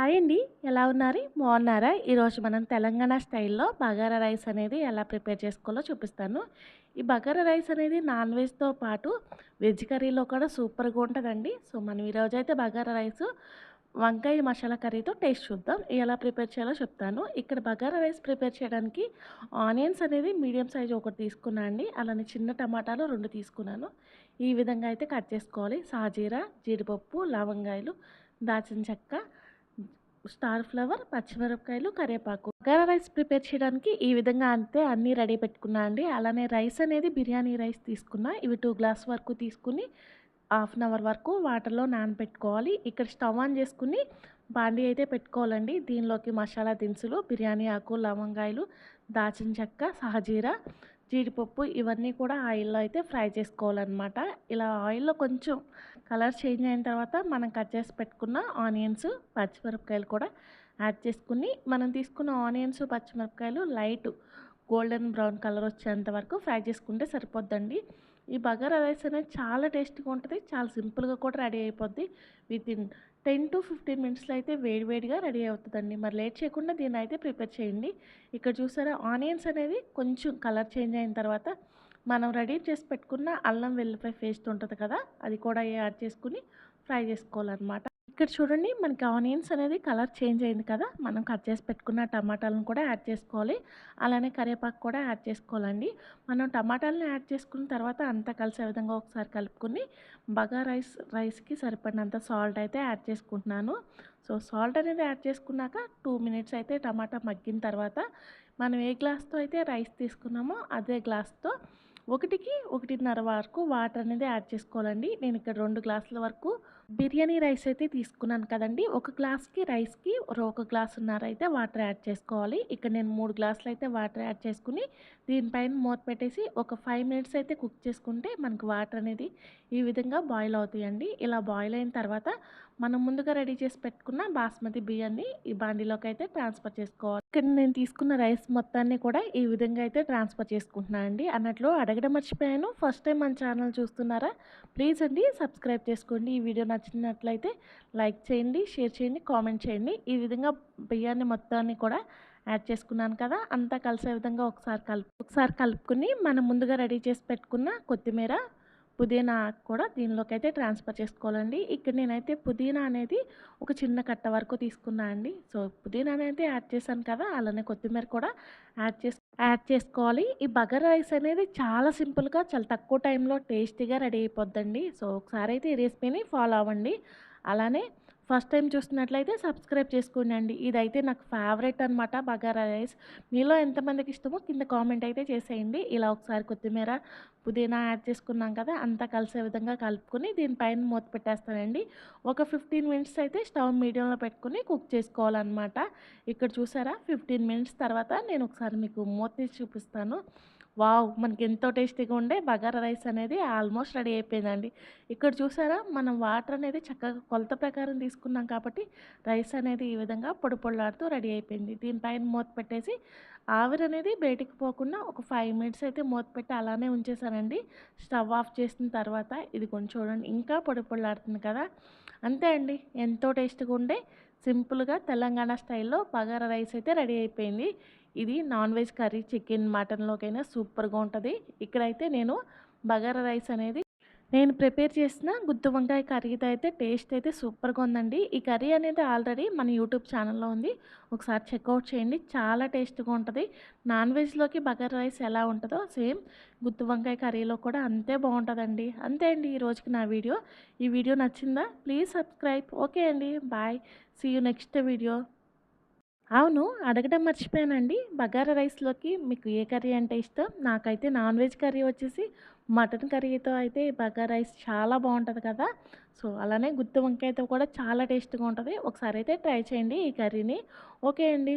Hi అండి. ఎలా ఉన్నారు? బాగున్నారా? ఈరోజు మనం తెలంగాణ స్టైల్లో బగారా రైస్ అనేది ఎలా ప్రిపేర్ చేసుకోవాలో చూపిస్తాను. ఈ బగారా రైస్ అనేది నాన్ వెజ్తో పాటు వెజ్ కర్రీలో కూడా సూపర్గా ఉంటుందండి. సో మనం ఈరోజు అయితే బగారా రైస్ వంకాయ మసాలా కర్రీతో టేస్ట్ చూద్దాం. ఎలా ప్రిపేర్ చేయాలో చెప్తాను. ఇక్కడ బగారా రైస్ ప్రిపేర్ చేయడానికి ఆనియన్స్ అనేది మీడియం సైజ్ ఒకటి తీసుకున్నాను అండి. అలానే చిన్న టమాటాలు రెండు తీసుకున్నాను. ఈ విధంగా అయితే కట్ చేసుకోవాలి. సాజీరా జీడిపప్పు లవంగాయలు దాచిన చెక్క స్టార్ ఫ్లవర్ పచ్చిమిరపకాయలు కరివేపాకు. బగారా రైస్ ప్రిపేర్ చేయడానికి ఈ విధంగా అంతే అన్నీ రెడీ పెట్టుకున్నా అండి. అలానే రైస్ అనేది బిర్యానీ రైస్ తీసుకున్నా ఇవి టూ గ్లాస్ వరకు తీసుకుని హాఫ్ అన్ అవర్ వరకు వాటర్లో నానబెట్టుకోవాలి. ఇక్కడ స్టవ్ ఆన్ చేసుకుని బాండీ అయితే పెట్టుకోవాలండి. దీనిలోకి మసాలా దినుసులు బిర్యానీ ఆకు లవంగాయలు దాచిన చెక్క సహజీరా జీడిపప్పు ఇవన్నీ కూడా ఆయిల్లో అయితే ఫ్రై చేసుకోవాలన్నమాట. ఇలా ఆయిల్లో కొంచెం కలర్ చేంజ్ అయిన తర్వాత మనం కట్ చేసి పెట్టుకున్న ఆనియన్స్ పచ్చిమిరపకాయలు కూడా యాడ్ చేసుకుని మనం తీసుకున్న ఆనియన్స్ పచ్చిమిరపకాయలు లైట్ గోల్డెన్ బ్రౌన్ కలర్ వచ్చేంత వరకు ఫ్రై చేసుకుంటే సరిపోద్దండి. ఈ బగారా రైస్ అనేది చాలా టేస్టీగా ఉంటుంది చాలా సింపుల్గా కూడా రెడీ అయిపోద్ది. Within ten to fifteen మినిట్స్లో అయితే వేడివేడిగా రెడీ అవుతుందండి. మరి లేట్ చేయకుండా దీన్ని అయితే ప్రిపేర్ చేయండి. ఇక్కడ చూసారా ఆనియన్స్ అనేది కొంచెం కలర్ చేంజ్ అయిన తర్వాత మనం రెడీ చేసి పెట్టుకున్న అల్లం వెల్లిపాయ పేస్ట్ ఉంటుంది కదా అది కూడా యాడ్ చేసుకుని ఫ్రై చేసుకోవాలన్నమాట. ఇక్కడ చూడండి మనకి ఆనియన్స్ అనేది కలర్ చేంజ్ అయింది కదా మనం కట్ చేసి పెట్టుకున్న టమాటాలను కూడా యాడ్ చేసుకోవాలి. అలానే కరివేపాకు కూడా యాడ్ చేసుకోవాలండి. మనం టమాటాలను యాడ్ చేసుకున్న తర్వాత అంతా కలిసే విధంగా ఒకసారి కలుపుకుని బగా రైస్ రైస్కి సరిపడినంత సాల్ట్ అయితే యాడ్ చేసుకుంటున్నాను. సో సాల్ట్ అనేది యాడ్ చేసుకున్నాక టూ మినిట్స్ అయితే టమాటా మగ్గిన తర్వాత మనం ఏ గ్లాస్తో అయితే రైస్ తీసుకున్నామో అదే గ్లాస్తో ఒకటికి ఒకటిన్నర వరకు వాటర్ అనేది యాడ్ చేసుకోవాలండి. నేను ఇక్కడ రెండు గ్లాసుల వరకు బిర్యానీ రైస్ అయితే తీసుకున్నాను కదండి. ఒక గ్లాస్కి రైస్కి ఒక గ్లాసున్నర అయితే వాటర్ యాడ్ చేసుకోవాలి. ఇక్కడ నేను మూడు గ్లాసులు అయితే వాటర్ యాడ్ చేసుకుని దీనిపైన మూత పెట్టేసి ఒక ఫైవ్ మినిట్స్ అయితే కుక్ చేసుకుంటే మనకు వాటర్ అనేది ఈ విధంగా బాయిల్ అవుతాయండి. ఇలా బాయిల్ అయిన తర్వాత మనం ముందుగా రెడీ చేసి పెట్టుకున్న బాస్మతి బియ్యాన్ని ఈ బాండిలోకి అయితే ట్రాన్స్ఫర్ చేసుకోవాలి. ఇక్కడ నేను తీసుకున్న రైస్ మొత్తాన్ని కూడా ఈ విధంగా అయితే ట్రాన్స్ఫర్ చేసుకుంటున్నాను అండి. అన్నట్లు అడగడం మర్చిపోయాను. ఫస్ట్ టైం మన ఛానల్ చూస్తున్నారా? ప్లీజ్ అండి సబ్స్క్రైబ్ చేసుకోండి. ఈ వీడియో నచ్చినట్లయితే లైక్ చేయండి షేర్ చేయండి కామెంట్ చేయండి. ఈ విధంగా బియ్యాన్ని మొత్తాన్ని కూడా యాడ్ చేసుకున్నాను కదా అంతా కలిసే విధంగా ఒకసారి కలుపు ఒకసారి కలుపుకుని మనం ముందుగా రెడీ చేసి పెట్టుకున్న కొత్తిమీర పుదీనా కూడా దీనిలోకి అయితే ట్రాన్స్ఫర్ చేసుకోవాలండి. ఇక్కడ నేనైతే పుదీనా అనేది ఒక చిన్న కట్ట వరకు తీసుకున్నా అండి. సో పుదీనా అనేది యాడ్ చేశాను కదా అలానే కొత్తిమీర కూడా యాడ్ చేసి యాడ్ చేసుకోవాలి. ఈ బగర్ రైస్ అనేది చాలా సింపుల్గా చాలా తక్కువ టైంలో టేస్టీగా రెడీ అయిపోద్దండి. సో ఒకసారి అయితే ఈ రెసిపీని ఫాలో అవ్వండి. అలానే ఫస్ట్ టైం చూస్తున్నట్లయితే సబ్స్క్రైబ్ చేసుకోండి ఇదైతే నాకు ఫేవరెట్ అనమాట బగారా రైస్. మీలో ఎంతమందికి ఇష్టమో కింద కామెంట్ అయితే చేసేయండి. ఇలా ఒకసారి కొత్తిమీర పుదీనా యాడ్ చేసుకున్నాం కదా అంతా కలిసే విధంగా కలుపుకొని దీనిపైన మూత పెట్టేస్తానండి. ఒక ఫిఫ్టీన్ మినిట్స్ అయితే స్టవ్ మీడియంలో పెట్టుకుని కుక్ చేసుకోవాలన్నమాట. ఇక్కడ చూసారా? ఫిఫ్టీన్ మినిట్స్ తర్వాత నేను ఒకసారి మీకు మూత తీసి చూపిస్తాను. వావ్! మనకి ఎంతో టేస్టీగా ఉండే బగారా రైస్ అనేది ఆల్మోస్ట్ రెడీ అయిపోయిందండి. ఇక్కడ చూసారా? మనం వాటర్ అనేది చక్కగా కొలత ప్రకారం తీసుకున్నాం కాబట్టి రైస్ అనేది ఈ విధంగా పొడి పొడిలాడుతూ రెడీ అయిపోయింది. దీనిపైన మూత పెట్టేసి ఆవిరి అనేది బయటికి పోకుండా ఒక ఫైవ్ మినిట్స్ అయితే మూత పెట్టి అలానే ఉంచేసానండి. స్టవ్ ఆఫ్ చేసిన తర్వాత ఇది కొంచెం చూడండి ఇంకా పొడి పొడిలాడుతుంది కదా! అంతే అండి. ఎంతో టేస్ట్గా ఉండే సింపుల్గా తెలంగాణ స్టైల్లో బగారా రైస్ అయితే రెడీ అయిపోయింది. ఇది నాన్ వెజ్ కర్రీ చికెన్ మటన్లోకైనా సూపర్గా ఉంటుంది. ఇక్కడైతే నేను బగారా రైస్ అనేది నేను ప్రిపేర్ చేసిన గుత్తి వంకాయ కర్రీతో అయితే టేస్ట్ అయితే సూపర్గా ఉందండి. ఈ కర్రీ అనేది ఆల్రెడీ మన యూట్యూబ్ ఛానల్లో ఉంది. ఒకసారి చెక్అవుట్ చేయండి. చాలా టేస్ట్గా ఉంటుంది. నాన్ వెజ్లోకి బగారా రైస్ ఎలా ఉంటుందో సేమ్ గుత్తి వంకాయ కర్రీలో కూడా అంతే బాగుంటుందండి. అంతే అండి ఈ రోజుకి నా వీడియో. ఈ వీడియో నచ్చిందా? Please subscribe. ఓకే అండి. Bye. See you next video అవును. అడగడం మర్చిపోయానండి. బగారా రైస్లోకి మీకు ఏ కర్రీ అంటే ఇష్టం? నాకైతే నాన్ వెజ్ కర్రీ వచ్చేసి మటన్ కర్రీతో అయితే బగారా రైస్ చాలా బాగుంటుంది కదా! సో అలానే గుత్తి వంకాయతో కూడా చాలా టేస్ట్గా ఉంటుంది. ఒకసారి అయితే ట్రై చేయండి ఈ కర్రీని. ఓకే అండి.